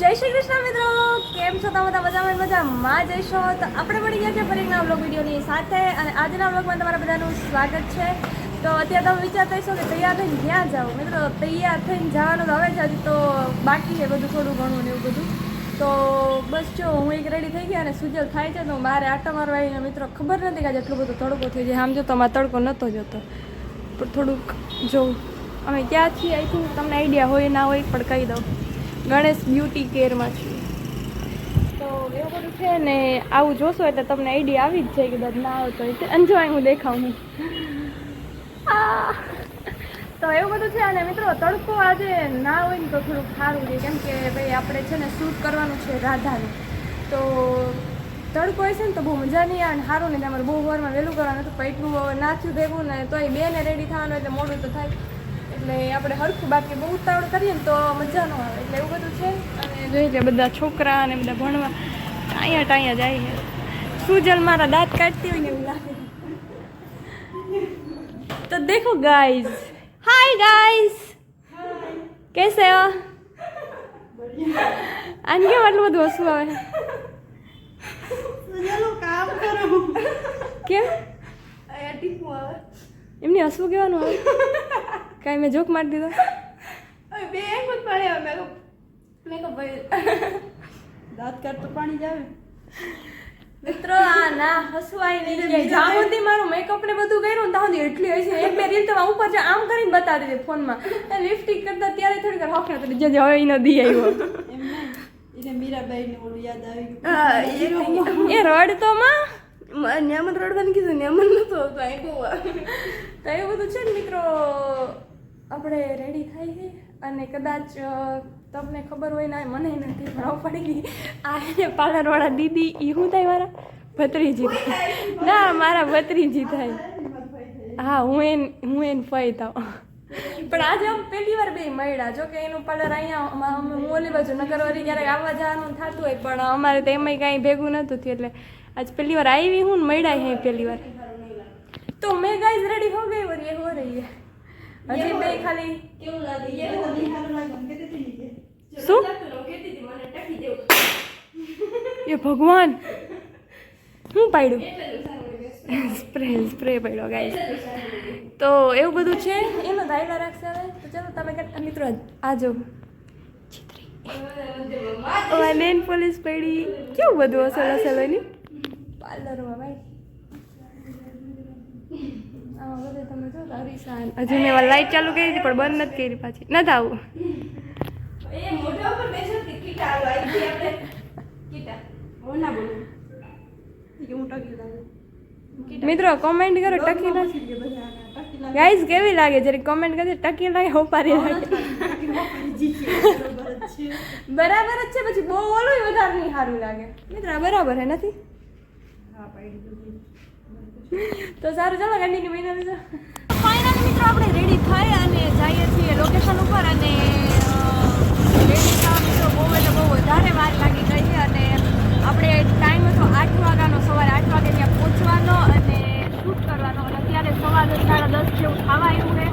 જય શ્રી કૃષ્ણ મિત્રો. કેમ છો તમે? બધા મજામાં મજામાં જઈશો તો આપણે મળી ગયા છે ફરી એકના બ્લોગ વિડીયોની સાથે અને આજના બ્લોગમાં તમારા બધાનું સ્વાગત છે. તો અત્યારે તમે વિચારતા હશો કે તૈયાર થઈને ક્યાં જાઓ મિત્રો, તૈયાર થઈને જવાનું હવે જ હજી તો બાકી છે બધું થોડું ઘણું ને એવું બધું. તો બસ જો, હું એક રેડી થઈ ગયા અને સુજલ થાય છે તો મારે આટા મારવા મિત્રો ખબર નથી કે બધું બધો તડકો થયો છે. આમ જો તમારે તડકો નહોતો જતો. પણ થોડુંક જોઉં અમે ક્યાં છીએ આઈ થિંક તમને આઈડિયા હોય ના હોય પણ કહી દઉં. ગણેશ બ્યુટી કેરમાં છીએ તો એવું બધું છે ને, આવું જોશો એટલે તમને આઈડિયા આવી જ જાય બધા ના આવતો હોય તો અંજવાય હું દેખાઉં આ. તો એવું બધું છે અને મિત્રો, તડકો આજે ના હોય ને તો થોડુંક સારું છે કેમ કે ભાઈ, આપણે છે ને શૂટ કરવાનું છે રાધાનું. તો તડકો છે ને તો બહુ મજા નહીં આવે ને સારું નહીં તમારે બહુ વારમાં વહેલું કરવાનું હતું પૈટલું નાચ્યું ભેગું ને તોય બેને રેડી થવાનું એટલે મોડું તો થાય. એટલે આપણે હરખું બાકી બહુ ઉતાવળ કરીએ ને તો મજા ન આવે. એટલે એવું બધું છે? અને જોઈ લે બધા છોકરા અને બધા ભણવા. ટાયા ટાયા જાય છે. સુજલ મારા દાંત કાઢતી હોય ને એવું લાગે. તો દેખો ગાઈઝ હાય ગાઈઝ કેસે હો? આને કેમ આટલું બધું હસવું આવે? કામ કરો. કેમ? એમની હસવું કેવાનું આવે? કાંઈ મેં જોક મારી દીધો? બે એક જ પાણી આવે મેં મેં કહું ભાઈ દાંત કાઢતો પાણી જ આવે. મિત્રો આ ના હસવાય નહીં કે જ્યાં સુધી મારું મેકઅપ ને બધું કર્યું ને ત્યાં સુધી એટલી હશે એક બે રીલ તો ઉપર છે આમ કરીને બતાવી દે ફોનમાં. લિપસ્ટિક કરતા ત્યારે થોડીક વાર હોખણા તો જે હવે એનો દી આવ્યો. એમ એને મીરાબાઈ ને ઓલું યાદ આવી ગયું. એ રડતો માં. ન્યામન રડવાનું કીધું ન્યામન નતો તો એ બહુ તો એવું બધું છે ને મિત્રો? આપણે રેડી થઈ ગઈ અને કદાચ તમને ખબર હોય ને મને નથી, પણ પડી ગઈ. આ એને પાર્લરવાળા દીદી એ શું થાય મારા? ભત્રીજી ના, મારા ભત્રીજી થાય. હા, હું એન, હું એને ફઈ થાવ. પણ આજે આમ પહેલી વાર બે મળ્યા. જો કે એનું પાર્લર અહીંયા અમે હું ઓલી બાજુ નગર નગરવાળી ક્યારેક આવવા જવાનું થતું હોય, પણ અમારે તો એમાંય કાંઈ ભેગું નહોતું થયું, એટલે આજ પહેલી વાર આવી હું મળ્યા હે પહેલી વાર. તો મેં ગાઈઝ રેડી હો ગઈ વરી હો રહી હજી બે ખાલી. કેવું લાગે. એ તો નહીં સારું લાગે એમ કહેતી હતી મને ટકી શું એ ભગવાન. શું પાડ્યું? સ્પ્રે સ્પ્રે પડ્યો ગાઈસ તો એવું બધું છે? એનો દાયલા રાખશે હવે? તો ચલો તમે કેટલા મિત્રો આજો છિત્રી નેન પોલીસ પડી. કેવું બધું અસલ અસલ હોયની? પાર્લરમાં ભાઈ આમાં બધે તમે જો તો હરીસાન હજુ મેં લાઈટ ચાલુ કરી હતી પણ બંધ નથી કરી પાછી. નથી આવું. એ મોઢા ઉપર બેસતી કીટા આવી ગઈ આપણે. કીટા. હું ના બોલું. કે હું ટકી લાગે. મિત્રો કોમેન્ટ કરો ટકી લાગે. ગાઈઝ કેવી લાગે? જરી કોમેન્ટ કરજો ટકી લાગે હોપારી લાગે. બરોબર જ છે બરાબર જ છે પછી બહુ ઓલું વધારે નહીં સારું લાગે. મિત્ર બરાબર હે નથી? હા તો સારું, ચાલો કન્ટિન્યુ મહિના લીધો ફાઇનલી મિત્રો, આપણે રેડી થઈ અને જઈએ છીએ લોકેશન ઉપર અને રેડી થવા મિત્રો બહુ એટલે બહુ વધારે વાર લાગી ગઈ છે અને આપણે ટાઈમ હતો આઠ વાગ્યાનો, સવારે આઠ વાગે ત્યાં પહોંચવાનો અને શૂટ કરવાનો. અને અત્યારે સવાર સાડા દસ જેવું થવા આવ્યું છે.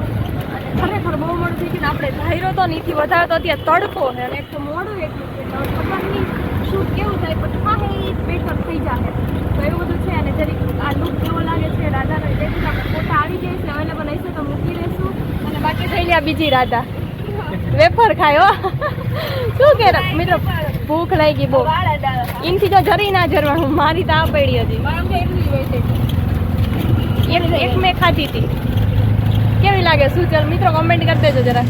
અને ખરેખર બહુ મોડું થઈ ગયું આપણે ધાર્યો તો નીથી વધારે તો અત્યારે તડકો છે. અને એક તો મોડું એટલું છે. ખબર નહીં શૂટ કેવું થાય? પણ હા એ થઈ જશે તો એવું બધું છે અને જરીક આ લુક કેવો લાગે છે, રાધાનો દેખીને આપણે ફોટા આવી ગઈ છે અવેલેબલ હશે તો મૂકી દઈશું. અને બાકી થઈ ગયા બીજી રાધા. વેફર ખાયો શું કે મિત્રો, ભૂખ લાગી બહુ. એનથી તો જરી ના જરવાનું મારી તો આ પડી હતી એક એક મેં ખાધી હતી. કેવી લાગે? શું ચાલ? મિત્રો કમેન્ટ કરી દેજો જરા.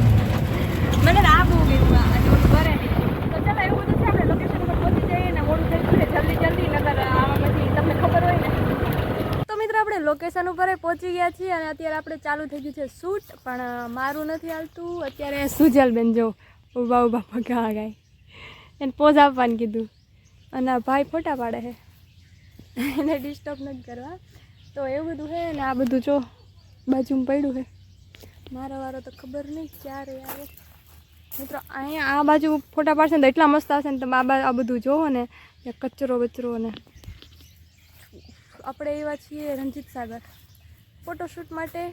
મને આ બહુ ગયું આ જોડું કરે નહીં તો ચાલો એવું બધું છે આપણે લોકેશન ઉપર પહોંચી જઈએ ને મોડું થઈ ગયું છે જલ્દી જલ્દી નગર આવા પછી તમને ખબર હોય ને. તો મિત્રો, આપણે લોકેશન ઉપર પહોંચી ગયા છીએ અને અત્યારે આપણે ચાલુ થઈ ગયું છે શૂટ પણ મારું નથી હાલતું. અત્યારે સુજલબેન જો ઊભા ઊભા પગા ગાય એને પોઝ આપવાનું કીધું. અને ભાઈ ફોટા પાડે છે. એને ડિસ્ટર્બ નથી કરવા. તો એવું બધું છે ને આ બધું જો બાજુમાં પડ્યું છે. મારો વારો તો ખબર નહીં ક્યારે આવે. મિત્રો, અહીંયા આ બાજુ ફોટા પાડશે ને તો એટલા મસ્ત આવશે ને તમે આ બધું જોવો ને. કચરો બચરો ને. આપણે એવા છીએ રંજીત સાગર. ફોટોશૂટ માટે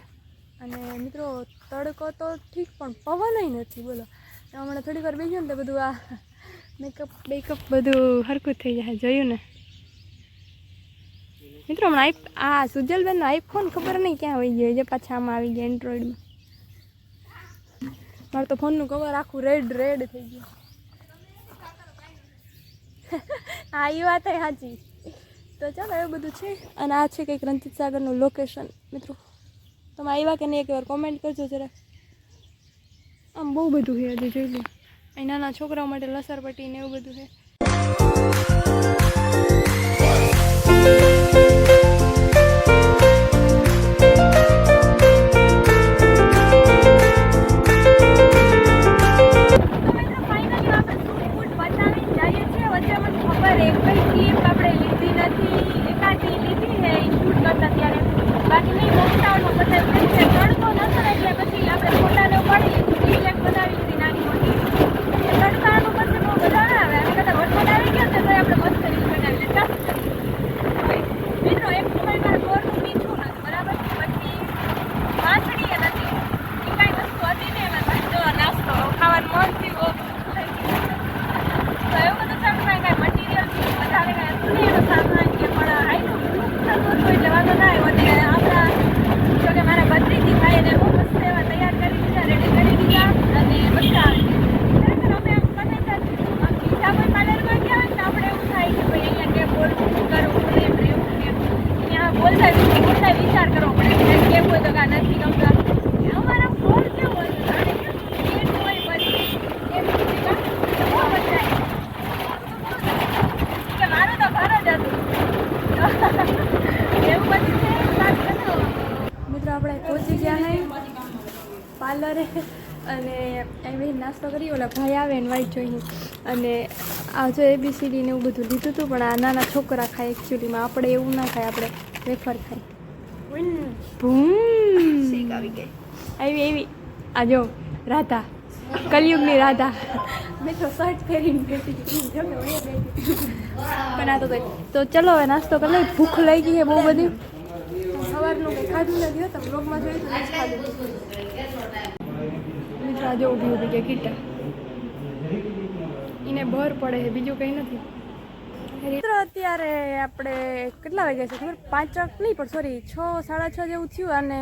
અને મિત્રો તડકો તો ઠીક પણ પવનય નથી, બોલો. હમણાં થોડીક વાર બેસીએ ને તો બધું આ મેકઅપ બેકઅપ બધું હરકું થઈ જાય, જોયું ને? મિત્રો, હમણાં આ સુજલબેનનો આઈફોન ખબર નહીં ક્યાં આવી ગયો જે પાછા આમાં આવી ગયા એન્ડ્રોઈડમાં. મારે તો ફોનનું કવર આખું રેડ રેડ થઈ ગયું. હા એ વાત સાચી તો ચાલો, એવું બધું છે. અને આ છે કંઈક રણજીત સાગરનું લોકેશન મિત્રો. તમે આવ્યા કે નહીં, એકવાર કોમેન્ટ કરજો જરા આમ બહુ બધું છે હજી જોઈ લો. અહીં નાના છોકરાઓ માટે લસરપટ્ટી ને એવું બધું છે. વાત કરો મિત્રો, આપણે પહોંચી ગયા હે પાર્લરે અને એમ નાસ્તો કરી ઓલા ભાઈ આવે ને વાઈટ જોઈને. અને આ જો એબીસીડી ને એવું બધું લીધું હતું, પણ આ નાના છોકરા ખાય એકચ્યુઅલીમાં આપણે એવું ના ખાય, આપણે વેફર ખાય. ભૂમ શીખ આવી ગઈ આવી એવી આ જો રાધા કલયુગની રાધા મેં તો શર્ટ પહેરીને બેઠી. પણ આ તો કંઈ તો ચલો હવે નાસ્તો કરી લઈ ભૂખ લઈ ગઈ છે બહુ બધી સવારનું કંઈ ખાધું નથી હોતું બ્લોગમાં જોયું તો નથી ખાધું મિત્રો આજે ઊભી ઊભી કે કીટા એને ભર પડે છે બીજું કંઈ નથી મિત્રો, અત્યારે આપણે કેટલા વાગ્યા છે ખબર? પાંચ નહીં, પણ સોરી છ, સાડા છ જેવું થયું અને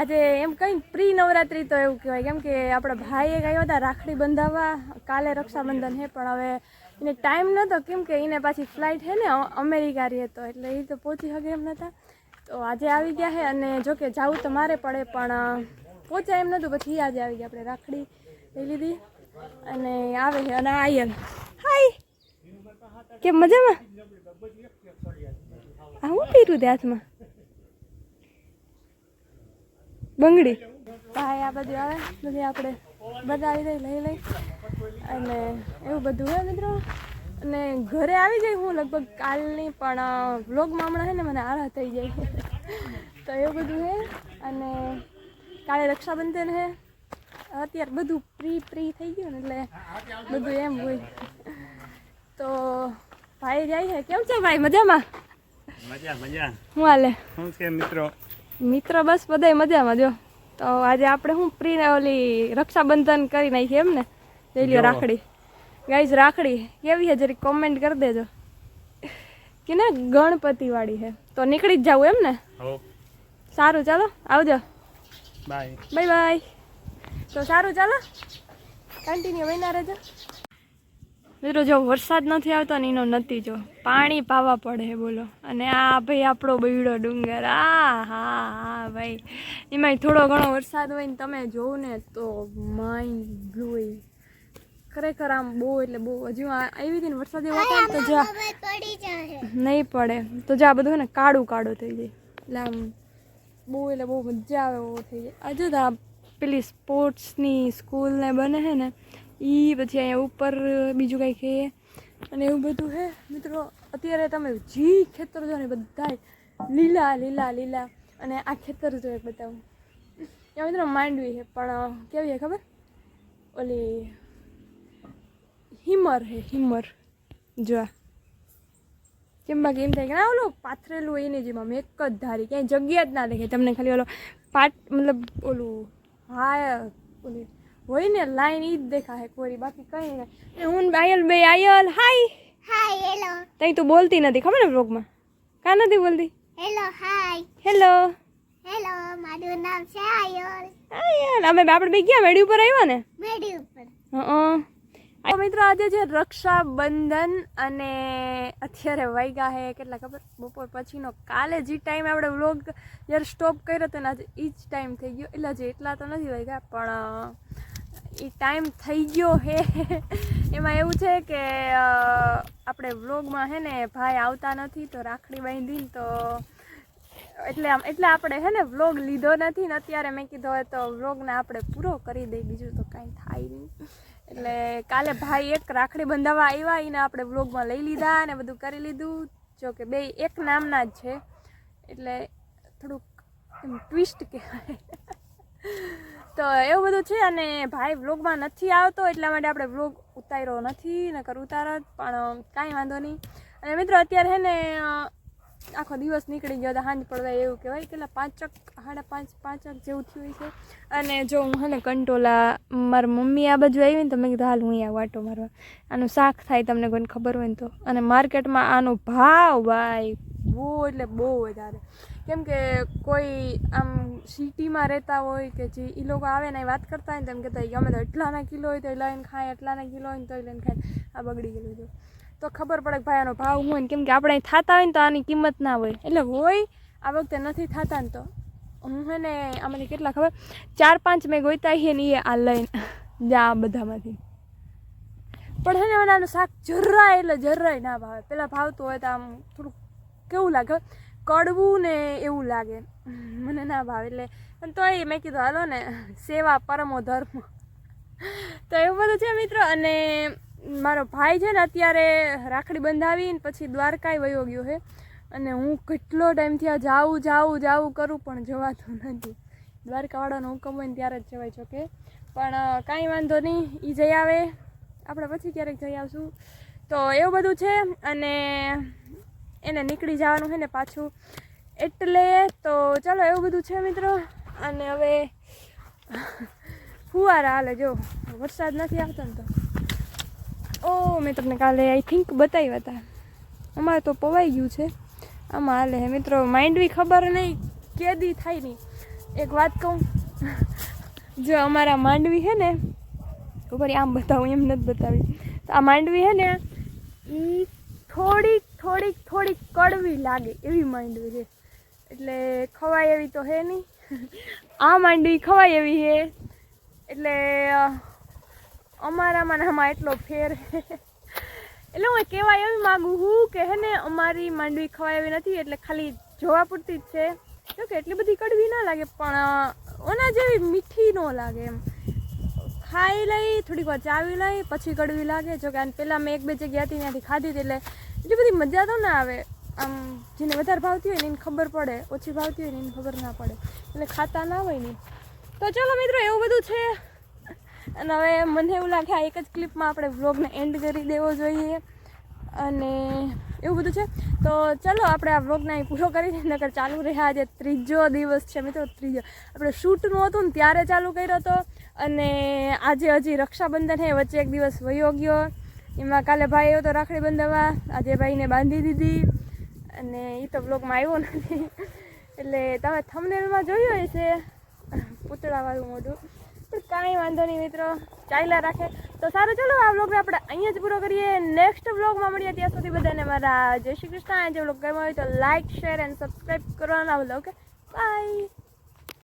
આજે એમ કંઈ પ્રી નવરાત્રિ તો એવું કહેવાય. કેમ કે આપણા ભાઈએ ગયા હતા, રાખડી બંધાવવા, કાલે રક્ષાબંધન છે પણ હવે એને ટાઈમ નહોતો કેમ કે એને પાછી ફ્લાઇટ છે ને અમેરિકા રહી હતો એટલે એ તો પહોંચી શકે એમ નહોતા તો આજે આવી ગયા છે અને જો કે જવું તો મારે પડે, પણ પહોંચાય એમ નહોતું પછી આજે આવી ગયા, આપણે રાખડી લઈ લીધી અને આવે છે અને આયન. હાય કેમ મજામાં? આ હું પીરું તે હાથમાં? બંગડી. ભાઈ આ બધું આવે. બધી આપણે બધા આવી જાય લઈ લઈ. અને એવું બધું હોય મિત્રો. અને ઘરે આવી જાય હું લગભગ કાલની, પણ વ્લોગમાં હમણાં છે ને મને આરા થઈ જાય. તો એવું બધું છે અને કાલે રક્ષાબંધન છે અત્યારે બધું પ્રી પ્રી થઈ ગયું ને એટલે બધું એમ હોય. તો ભાઈ જાય છે. કેમ છે ભાઈ? મજામાં? મજા મજા. હું હાલે? હું છે મિત્રો? મિત્ર બસ બધાય મજામાં જો. તો આજે આપણે હું પ્રી ઓલી રક્ષાબંધન કરી નાખી એમ ને? લ્યો રાખડી. ગાઈઝ રાખડી. કેવી છે? જરી કોમેન્ટ કરી દેજો. કે ને ગણપતિ વાળી છે. તો નીકળી જ જાવું એમ ને? સારું ચાલો. આવજો. બાય. બાય બાય તો સારું ચાલો. કન્ટિન્યુ વહીના રહેજો. મિત્રો જો વરસાદ નથી આવતો ને એનો નથી જો પાણી પાવા પડે હે બોલો. અને આ ભાઈ આપણો બૈડો ડુંગર. આ હા હા ભાઈ. એમાંય થોડો ઘણો વરસાદ હોય ને તમે જોવો ને તો માઇન્ડ બ્લોઈંગ ખરેખર આમ બહુ એટલે બહુ. હજુ આવી હતી ને વરસાદ એવો હતો તો જો નહીં પડે. તો જો આ બધું ને કાળું કાળું થઈ જાય. એટલે આમ બહુ એટલે બહુ મજા આવે એવો થઈ જાય. હજુ તો આ પેલી સ્પોર્ટ્સની સ્કૂલને બને છે ને એ પછી અહીંયા ઉપર બીજું કંઈક છે અને એવું બધું છે મિત્રો, અત્યારે તમે જી ખેતર જો ને બધા લીલા લીલા લીલા. અને આ ખેતર જો એક બતાવું. ત્યાં મિત્રો માંડવી છે પણ કેવી છે ખબર? ઓલી હિમર છે હિમર. જો. કેમ બાકી એમ થાય કે ના, ઓલું પાથરેલું એની જેમાં આમ એક જ ધારી. ક્યાંય જગ્યા જ ના દેખાય. તમને ખાલી ઓલો પાટ, મતલબ ઓલું હા ઓલી હોય ને લાઈન ઈ જ દેખાય કોરી બાકી કઈ નહીં. હું આયલ બે આયલ હાય! Hi hello. તઈ તું બોલતી નથી ખબર ને બ્લોગમાં? કા નથી બોલતી? Hello hi. હેલો. હેલો મારું નામ છે આયલ. આયલ અમે આપણે બે ગયા મેડી ઉપર આવ્યા ને? મેડી ઉપર. હા તો મિત્રો આજે છે રક્ષાબંધન અને અત્યારે વાગ્યા હે કેટલા ખબર? બપોર પછીનો કાલે જે ટાઈમે આપણે વ્લોગ જ્યારે સ્ટોપ કર્યો હતો ને આજે એ જ ટાઈમ થઈ ગયો. એટલે હજી એટલા તો નથી વાગ્યા પણ એ ટાઈમ થઈ ગયો હે. એમાં એવું છે કે આપણે વ્લોગમાં હે ને ભાઈ આવતા નથી તો રાખડી બાંધીને તો એટલે આમ, એટલે આપણે હે ને વ્લોગ લીધો નથી ને અત્યારે મેં કીધો હોય તો વ્લોગને આપણે પૂરો કરી દઈએ, બીજું તો કાંઈ થાય નહીં. એટલે કાલે ભાઈ એક રાખડી બંધાવવા આવ્યા એને આપણે વ્લોગમાં લઈ લીધા અને બધું કરી લીધું. જો કે બે એક નામના જ છે. એટલે થોડુંક એમ ટ્વિસ્ટ કહેવાય. તો એવું બધું છે અને ભાઈ વ્લોગમાં નથી આવતો, એટલા માટે આપણે વ્લોગ ઉતાર્યો નથી, નકર ઉતારત પણ કાંઈ વાંધો નહીં. અને મિત્રો, અત્યારે છે ને આખો દિવસ નીકળી ગયો હતા સાંજ પડવા એવું કહેવાય, કેટલા પાંચક, સાડા પાંચ, પાંચક જેવું થયું છે અને જો હું હે ને કંટોલા, મારી મમ્મી આ બાજુ આવી ને તો મેં કીધું, હાલ હું અહીંયા વાટો મારવા. આનું શાક થાય તમને કોઈને ખબર હોય ને તો. અને માર્કેટમાં આનો ભાવ, ભાઈ, બહુ, એટલે બહુ વધારે. કેમ કે કોઈ આમ સિટીમાં રહેતા હોય કે જે એ લોકો આવે ને એ વાત કરતા હોય ને તેમ કહેતા કે અમે તો એટલાના કિલો હોય તો લઈને ખાય, એટલાના કિલો હોય તો લઈને ખાય. આ બગડી ગયેલું છે તો ખબર પડે કે ભાઈ આનો ભાવ હોય ને કેમ કે આપણે થતા હોય ને તો આની કિંમત ના હોય. એટલે હોય, આ વખતે નથી થતા ને તો. હું હે ને આમાંથી કેટલા ખબર? ચાર પાંચ મેં ગોઈતા છીએ ને એ આ લઈને. જા આ બધામાંથી. પણ હે ને મને આનું શાક જરાય એટલે જરાય ના ભાવે. પહેલાં ભાવતું હોય તો આમ થોડુંક કેવું લાગે? કડવું ને એવું લાગે. મને ના ભાવે એટલે. પણ તોય મેં કીધું, હાલો ને, સેવા પરમો ધર્મ તો એવું બધું છે મિત્રો. અને મારો ભાઈ છે ને અત્યારે રાખડી બંધાવીને પછી દ્વારકાએ વયો ગયો છે. અને હું કેટલો ટાઈમથી આ જાઉં જાઉં જાઉં કરું પણ જવાતું નથી. દ્વારકાવાળાનો હુકમ હોય ને ત્યારે જ જવાય છો પણ કાંઈ વાંધો નહીં એ જઈ આવે. આપણે પછી ક્યારેક જઈ આવશું. તો એવું બધું છે. અને એને નીકળી જવાનું છે ને પાછું. એટલે તો ચાલો એવું બધું છે મિત્રો. અને હવે ફુવારા હાલે, જો, વરસાદ નથી આવતો ને તો. ઓ, મેં કાલે આઈ થિંક બતાવ્યા હતા. અમારે તો પવાઈ ગયું છે. આમાં હાલે હે મિત્રો. માઇન્ડ બી ખબર નહીં, કેદી થાય નહીં. એક વાત કહું, જો અમારા માંડવી છે ને, ખબર આમ બતાવું, એમ નથી બતાવી. તો આ માંડવી છે ને થોડીક થોડીક થોડીક કડવી લાગે એવી માંડવી છે. એટલે ખવાય એવી તો હે નહીં. આ માંડવી ખવાય એવી છે એટલે અમારામાં આમાં એટલો ફેર એટલે હું કહેવા એવી માગું છું કે હે ને, અમારી માંડવી ખવાય એવી નથી, એટલે ખાલી જોવા પૂરતી જ છે. જો કે એટલી બધી કડવી ના લાગે, પણ ઓના જેવી મીઠી ન લાગે એમ. ખાઈ લઈ, થોડીક વાર ચાવી લઈ, પછી કડવી લાગે. જો કે પહેલાં મેં એક બે જગ્યા હતી ત્યાંથી ખાધી હતી, એટલે એટલી બધી મજા તો ના આવે. આમ જેને વધારે ભાવતી હોય ને એને ખબર પડે, ઓછી ભાવતી હોય ને એને ખબર ના પડે. એટલે ખાતા ના હોય ને. તો ચલો મિત્રો, એવું બધું છે. અને હવે મને એવું લાગે આ એક જ ક્લિપમાં આપણે વ્લોગને એન્ડ કરી દેવો જોઈએ. અને એવું બધું છે. તો ચલો આપણે આ વ્લોગને અહીં પૂરો કરી નકર ચાલુ રહ્યા આજે ત્રીજો દિવસ છે મિત્રો, ત્રીજો. આપણે શૂટનું હતું ને ત્યારે ચાલુ કર્યો હતો. અને આજે હજી રક્ષાબંધન હે વચ્ચે એક દિવસ વયો ગયો. એમાં કાલે ભાઈ આવ્યો તો રાખડી બંધાવવા. આજે ભાઈને બાંધી દીધી. અને એ તો બ્લોગમાં આવ્યો નથી. એટલે તમે થમનેલમાં જોયું હશે. પૂતળાવાળું મોઢું. પણ કાંઈ વાંધો નહીં મિત્રો. ચાલ્યા રાખે. તો સારું, ચલો આ બ્લોગને આપણે અહીંયા જ પૂરો કરીએ. નેક્સ્ટ વ્લોગમાં મળીએ ત્યાં સુધી બધાને મારા જય શ્રી કૃષ્ણ. જે બ્લોગ ગમ્યો હોય તો લાઇક શેર એન્ડ સબસ્ક્રાઈબ કરવાના ભૂલો ઓકે બાય